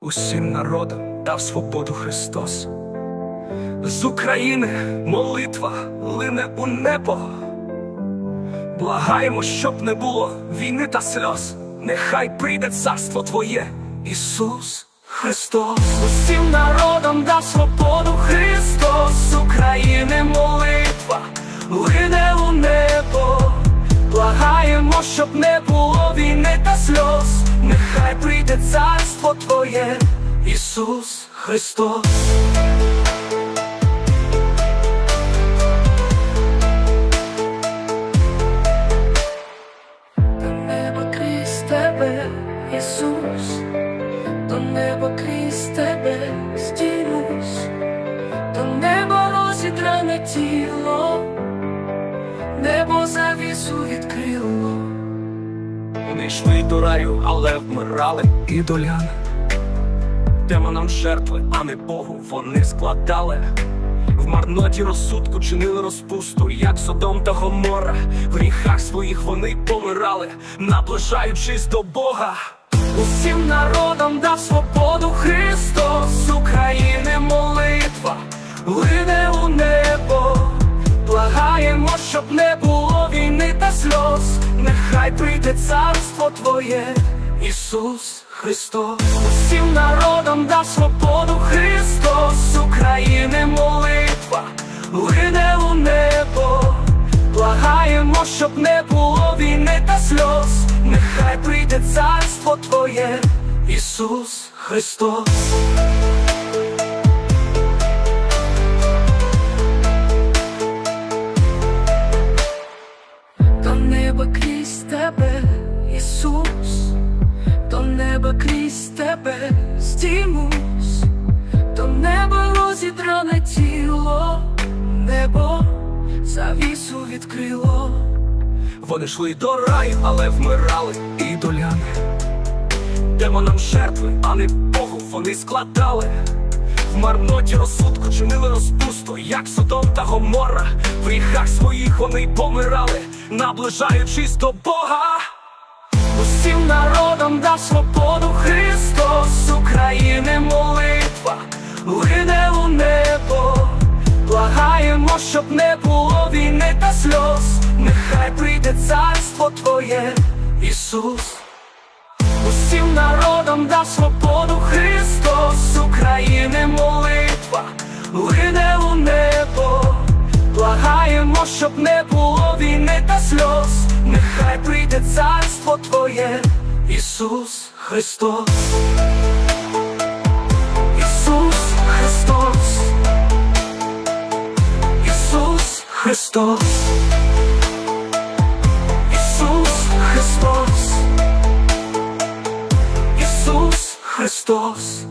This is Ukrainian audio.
Усім народам дав свободу Христос. З України молитва лине у небо. Благаємо, щоб не було війни та сльоз. Нехай прийде царство Твоє, Ісус Христос. Усім народам дав свободу Христос. З України молитва лине у небо. Благаємо, щоб не було війни та сльоз. Нехай прийде царство Твоє, Ісус Христос. До неба крізь тебе, Ісус, до неба крізь тебе стілюсь, до неба розідране тіло, небо завісу відкрило. Йшли до раю, але вмирали ідоляни. Демонам жертви, а не Богу, вони складали. В марноті розсудку чинили розпусту, як Содом та Гомора. В гріхах своїх вони помирали, наближаючись до Бога. Усім народам дав свободу Христос України молитва, лине у небо. Благаємо, щоб не було війни та сльоз. Прийде царство Твоє, Ісус Христос. Усім народам дав свободу Христос України молитва, лине у небо. Благаємо, щоб не було війни та сльоз. Нехай прийде царство Твоє, Ісус Христос. Тебе стімусь, до неба розідране тіло, небо завісу відкрило. Вони йшли до раю, але вмирали ідоляни. Демонам жертви, а не Богу вони складали. В марноті розсудку чинили розпусту, як Содом та Гомора. В гріхах своїх вони помирали, наближаючись до Бога. Усім народам дав свободу Христос України молитва, лине у небо. Благаємо, щоб не було війни та сльоз. Нехай прийде царство Твоє, Ісус. Усім народам дав свободу Христос України молитва, лине у небо. Благаємо, щоб не було війни та сльоз. Прийде царство Твоє, Ісус Христос. Ісус Христос. Ісус Христос. Ісус Христос. Ісус Христос.